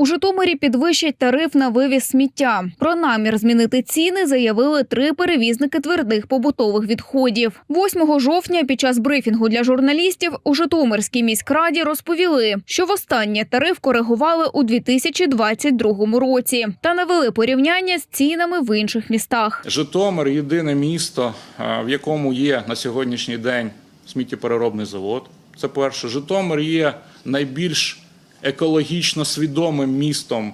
У Житомирі підвищать тариф на вивіз сміття. Про намір змінити ціни заявили три перевізники твердих побутових відходів. 8 жовтня під час брифінгу для журналістів у Житомирській міськраді розповіли, що востаннє тариф коригували у 2022 році та навели порівняння з цінами в інших містах. Житомир єдине місто, в якому є на сьогоднішній день сміттєпереробний завод. Це перше. Житомир є найбільш екологічно свідомим містом,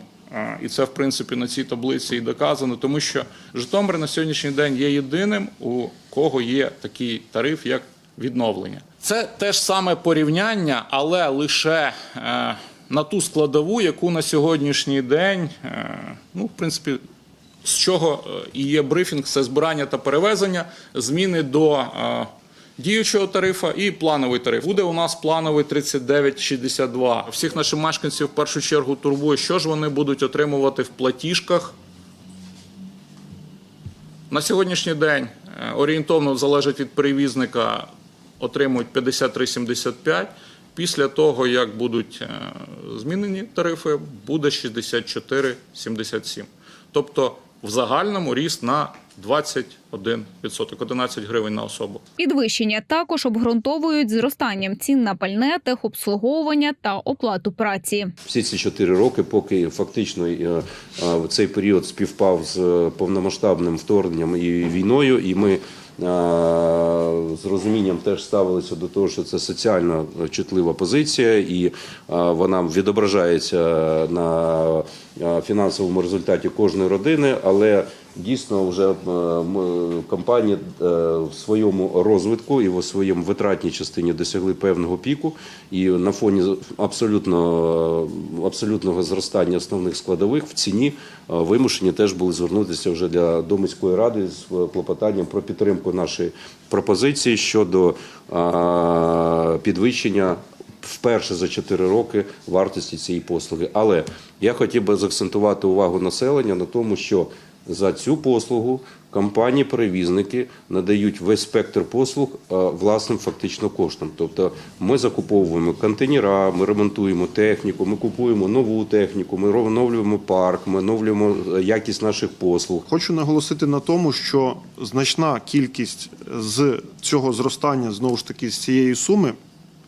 і це в принципі на цій таблиці і доказано, тому що Житомир на сьогоднішній день є єдиним, у кого є такий тариф, як відновлення. Це те ж саме порівняння, але лише е, на ту складову, яку на сьогоднішній день, е, ну, в принципі, з чого е, і є брифінг, це збирання та перевезення, зміни до діючого тарифа і плановий тариф. Буде у нас плановий 39,62. Всіх наших мешканців в першу чергу турбує, що ж вони будуть отримувати в платіжках. На сьогоднішній день е, орієнтовно залежить від перевізника, отримують 53,75. Після того, як будуть е, змінені тарифи, буде 64,77. Тобто в загальному ріст на 21%, 11 гривень на особу. Підвищення також обґрунтовують зростанням цін на пальне, техобслуговування та оплату праці. всі ці чотири роки, поки фактично е, е, цей період співпав з е, повномасштабним вторгненням і війною, і ми з розумінням теж ставилися до того, що це соціально чутлива позиція, і е, вона відображається на е, фінансовому результаті кожної родини, але Дійсно, вже е, компанії е, в своєму розвитку і в своєму витратній частині досягли певного піку, і на фоні абсолютно абсолютного зростання основних складових в ціні е, вимушені теж були звернутися вже для до ради з клопотанням про підтримку нашої пропозиції щодо е, підвищення вперше за 4 роки вартості цієї послуги. Але я хотів би заакцентувати увагу населення на тому, що за цю послугу компанії-перевізники надають весь спектр послуг е, власним фактично коштом. Тобто ми закуповуємо контейнера, ми ремонтуємо техніку, ми купуємо нову техніку, ми оновлюємо парк, ми оновлюємо е, якість наших послуг. Хочу наголосити на тому, що значна кількість з цього зростання знову ж таки з цієї суми.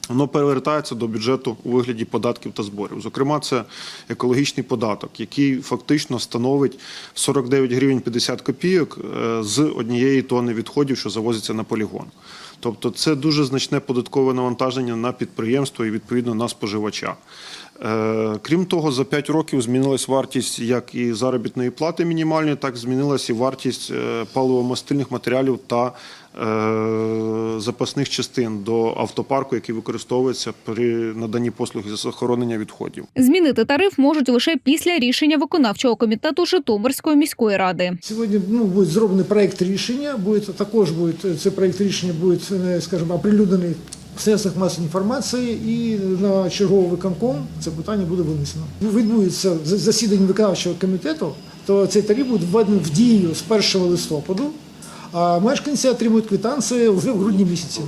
Воно перевертається до бюджету у вигляді податків та зборів. Зокрема, це екологічний податок, який фактично становить 49 гривень 50 копійок е, з однієї тонни відходів, що завозиться на полігон. Тобто, це дуже значне податкове навантаження на підприємство і відповідно на споживача. Е, Крім того, за 5 років змінилась вартість як і заробітної плати мінімальної, так змінилась і вартість е, паливо-мастильних матеріалів та запасних частин до автопарку, який використовується при наданні послуги з захоронення відходів. Змінити тариф можуть лише після рішення виконавчого комітету Житомирської міської ради. Сьогодні ну, буде зроблений проект рішення. Буде також буде цей проект рішення буде, е, скажімо, оприлюднений в средствах масової інформації і на черговий виконком це питання буде винесено. Ну, Відбудеться за- засідання виконавчого комітету, то цей тариф буде введений в дію з 1 листопаду, а мешканці отримують квитанції вже в грудні місяці.